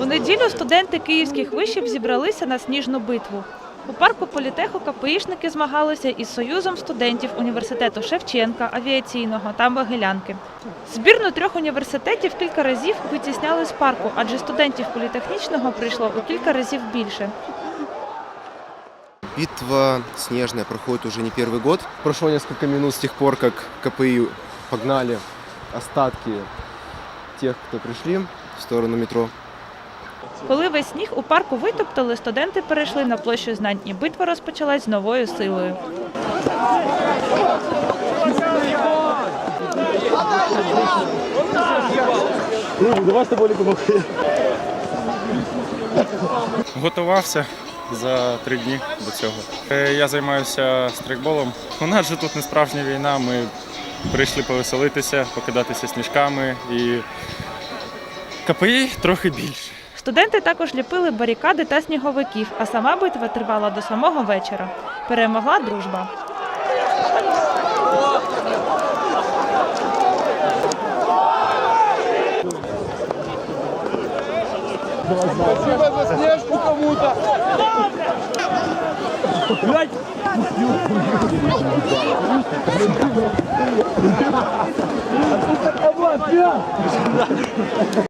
У неділю студенти київських вишів зібралися на сніжну битву. У парку політеху КПІшники змагалися із Союзом студентів університету Шевченка, авіаційного та Могилянки. Збірну трьох університетів кілька разів витісняли з парку, адже студентів політехнічного прийшло у кілька разів більше. Битва снежная проходит уже не первый год. Прошло несколько минут с тех пор, как КПИ погнали остатки тех, кто пришли в сторону метро. Коли весь сніг у парку витоптали, студенти перейшли на площу знань, і битва розпочалась з новою силою. Готувався за три дні до цього. Е, Я займаюся стрейкболом. У нас же тут не справжня війна. Ми прийшли повеселитися, покидатися сніжками і КПІ трохи більше. Студенти також ліпили барикади та сніговиків, а сама битва тривала до самого вечора. Перемогла дружба. Спасибо за снежку кому-то. Блять!